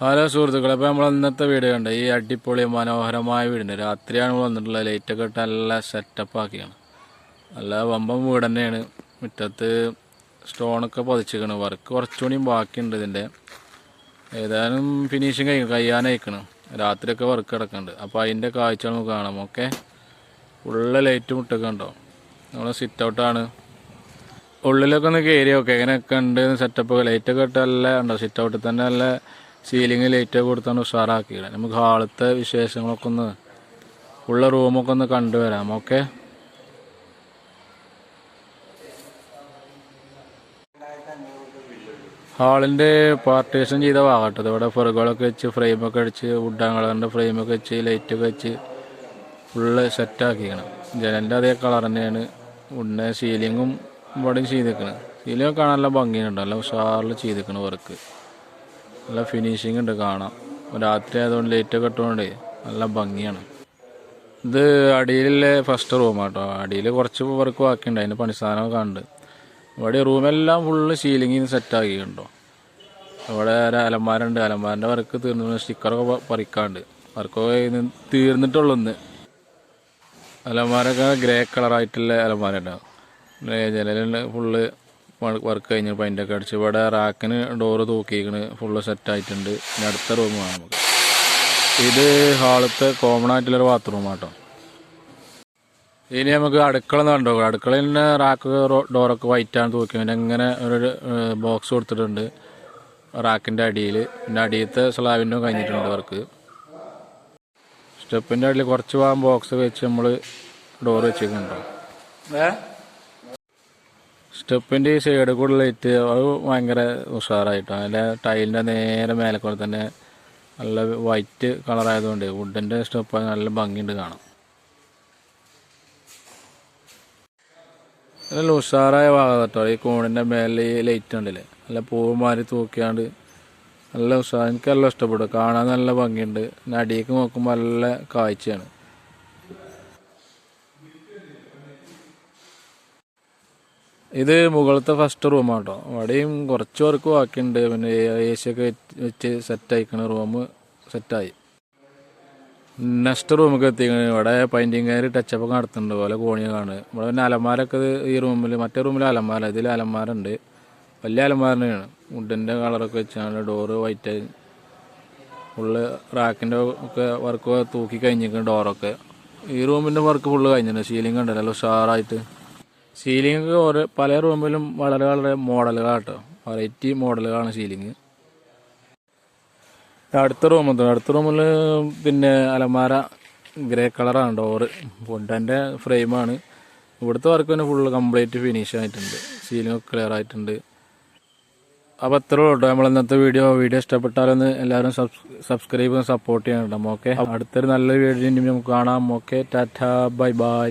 Hello സുഹൃത്തുക്കളെ അപ്പോൾ നമ്മൾ ഇന്നത്തെ വീഡിയോ ഉണ്ട് ഈ അടിപൊളി മനോഹരമായ വീടുണ്ട് രാത്രിയാണ് വന്നിട്ടുള്ളത്. ലൈറ്റൊക്കെ ഇട്ട് നല്ല സെറ്റപ്പ് ആക്കിയാണ്. നല്ല വമ്പം വീട് തന്നെയാണ്. മുറ്റത്ത് സ്റ്റോണൊക്കെ പതിച്ചിരിക്കണ്. വർക്ക് കുറച്ചുകൂടിയും ബാക്കിയുണ്ട് ഇതിന്റെ ഏതായാലും ഫിനിഷിങ് കഴിക്കും കഴിയാനയക്കണം രാത്രിയൊക്കെ വർക്ക് കിടക്കുന്നുണ്ട്. അപ്പോൾ അതിന്റെ കാഴ്ച നമുക്ക് കാണാം. ഓക്കെ ഉള്ള ലൈറ്റ് മുട്ടൊക്കെ ഉണ്ടോ നമ്മൾ സിറ്റ് ഔട്ടാണ് ഉള്ളിലൊക്കെ ഒന്ന് കയറി ഓക്കെ എങ്ങനെയൊക്കെ ഉണ്ട് സെറ്റപ്പ് ലൈറ്റൊക്കെ ഇട്ട് നല്ല ഉണ്ടോ സിറ്റ് ഔട്ടിൽ തന്നെ നല്ല സീലിംഗ് ലൈറ്റൊക്കെ കൊടുത്താണ് ഉഷാറാക്കിയത് നമുക്ക് ഹാളത്തെ വിശേഷങ്ങളൊക്കെ ഒന്ന് ഉള്ള റൂമൊക്കെ ഒന്ന് കണ്ടുവരാം. ഓക്കെ ഹാളിന്റെ പാർട്ടീഷൻ ചെയ്ത ഭാഗട്ടത് ഇവിടെ ഫെറുകളൊക്കെ വെച്ച് ഫ്രെയിമൊക്കെ അടിച്ച് വുഡാങ്ങളറിന്റെ ഫ്രെയിമൊക്കെ വെച്ച് ലൈറ്റൊക്കെ വെച്ച് ഫുള്ള് സെറ്റാക്കിയാണ് ജനലിന്റെ അതേ കളർ തന്നെയാണ് ഉടനെ സീലിങ്ങും ഇവിടെയും ചെയ്തേക്കണ് സീലിംഗ് കാണാൻ നല്ല ഭംഗിയുണ്ട്. നല്ല ഉഷാറിൽ ചെയ്തേക്കണ് വർക്ക് നല്ല ഫിനിഷിംഗ് ഉണ്ട് കാണാം. രാത്രി ആയതുകൊണ്ട് ലൈറ്റൊക്കെ ഇട്ടുകൊണ്ട് നല്ല ഭംഗിയാണ്. ഇത് അടിയിലെ ഫസ്റ്റ് റൂമാട്ടോ അടിയിൽ കുറച്ച് വർക്ക് ബാക്കിയുണ്ട്. അതിന്റെ പണിസ്ഥാനമൊക്കെ ഉണ്ട് ഇവിടെ റൂമെല്ലാം ഫുള്ള് സീലിംഗ് സെറ്റാക്കിയിട്ടുണ്ടോ ഇവിടെ ഒരു അലമാരുണ്ട് അലമാരന്റെ വർക്ക് തീർന്നു സ്റ്റിക്കറൊക്കെ പറിക്കാണ്ട്. വർക്കൊക്കെ തീർന്നിട്ടുള്ളൂ ഇന്ന്. അലമാരൊക്കെ ഗ്രേ കളറായിട്ടുള്ള അലമാരുണ്ടാവും ജനലുണ്ട് ഫുള്ള് വർക്ക് കഴിഞ്ഞ് പെയിന്റൊക്കെ അടിച്ച്. ഇവിടെ റാക്കിന് ഡോറ് തൂക്കിയിരിക്കണ് ഫുള്ള് സെറ്റായിട്ടുണ്ട് ഇനി അടുത്ത റൂം വേണം നമുക്ക്. ഇത് ഹാളത്തെ കോമൺ ആയിട്ടുള്ളൊരു ബാത്റൂം ആട്ടോ. ഇനി നമുക്ക് അടുക്കള എന്ന് കണ്ടോ അടുക്കളയിൽ റാക്ക് ഡോറൊക്കെ വൈറ്റാണ് തൂക്കി പിന്നെ ഇങ്ങനെ ഒരു ബോക്സ് കൊടുത്തിട്ടുണ്ട്. റാക്കിന്റെ അടിയിൽ. പിന്നെ അടിയത്തെ സ്ലാബിന്റെ കഴിഞ്ഞിട്ടുണ്ട് വർക്ക് സ്റ്റെപ്പിന്റെ അടിയിൽ കുറച്ച് ഭാഗം ബോക്സ് വെച്ച് നമ്മൾ ഡോർ വെച്ചിട്ടുണ്ടോ സ്റ്റെപ്പിന്റെ ഈ സൈഡ് കൂടെ ലൈറ്റ് അത് ഭയങ്കര ഉഷാറായിട്ടോ. അതിന്റെ ടൈലിന്റെ നേരെ മേലെ കൂടെ തന്നെ നല്ല വൈറ്റ് കളറായതുകൊണ്ട് വുഡിന്റെ സ്റ്റെപ്പ് നല്ല ഭംഗിയുണ്ട് കാണാം നല്ല ഉഷാറായ ഭാഗം കേട്ടോ. ഈ കോണിന്റെ മേലെ ഈ ലൈറ്റ് ഉണ്ടല്ലേ. നല്ല പൂവ് മാറി തൂക്കിയാണ്ട് നല്ല ഉഷാർ എനിക്ക് നല്ല ഇഷ്ടപ്പെടും കാണാൻ നല്ല ഭംഗിയുണ്ട്. പിന്നെ അടിയേക്ക് നോക്കുമ്പോൾ നല്ല കാഴ്ചയാണ്. ഇത് മുകളിലത്തെ ഫസ്റ്റ് റൂമാണ് കേട്ടോ അവിടെയും കുറച്ച് വർക്ക് ബാക്കിയുണ്ട്. പിന്നെ എ സി ഒക്കെ വെച്ച് സെറ്റായിക്കണ റൂം സെറ്റായി നെക്സ്റ്റ് റൂമൊക്കെ എത്തിക്കണ്. ഇവിടെ പെയിന്റിങ്ങുകാർ ടച്ചപ്പ് നടത്തുന്നുണ്ട്. പോലെ കോണിയാണ് ഇവിടെ പിന്നെ അലമാരൊക്കെ ഈ റൂമിൽ മറ്റേ റൂമിൽ അലമാര ഇതിൽ അലമാരുണ്ട് വലിയ അലമാര തന്നെയാണ്. വുഡിന്റെ കളറൊക്കെ വെച്ചാണ് ഡോറ് വൈറ്റ് ഫുള്ള് റാക്കിന്റെ ഒക്കെ വർക്ക് തൂക്കി കഴിഞ്ഞിരിക്കുന്നു ഡോറൊക്കെ ഈ റൂമിന്റെ വർക്ക് ഫുള്ള് കഴിഞ്ഞിട്ടുണ്ട് സീലിംഗ് ഉണ്ടല്ലോ ഉഷാറായിട്ട് സീലിംഗ് ഓരോ പല റൂമിലും വളരെ വളരെ മോഡലുകളാട്ടോ. വെറൈറ്റി മോഡലുകളാണ് സീലിംഗ് അടുത്ത റൂം അടുത്ത റൂമിൽ പിന്നെ അലമാര ഗ്രേ കളറാണ് ഡോറ് ഫുഡന്റെ ഫ്രെയിമാണ് ഇവിടുത്തെ വർക്ക് തന്നെ ഫുള്ള് കംപ്ലീറ്റ് ഫിനിഷ് ആയിട്ടുണ്ട്. സീലിംഗ് ക്ലിയർ ആയിട്ടുണ്ട്. അപ്പോൾ അത്രേ ഉള്ളൂ നമ്മൾ ഇന്നത്തെ വീഡിയോ വീഡിയോ ഇഷ്ടപ്പെട്ടാലൊന്ന് എല്ലാവരും സബ്സ്ക്രൈബ് സപ്പോർട്ട് ചെയ്യണം ഓക്കെ അടുത്തൊരു നല്ല വീഡിയോ നമുക്ക് കാണാം. Okay Tata bye bye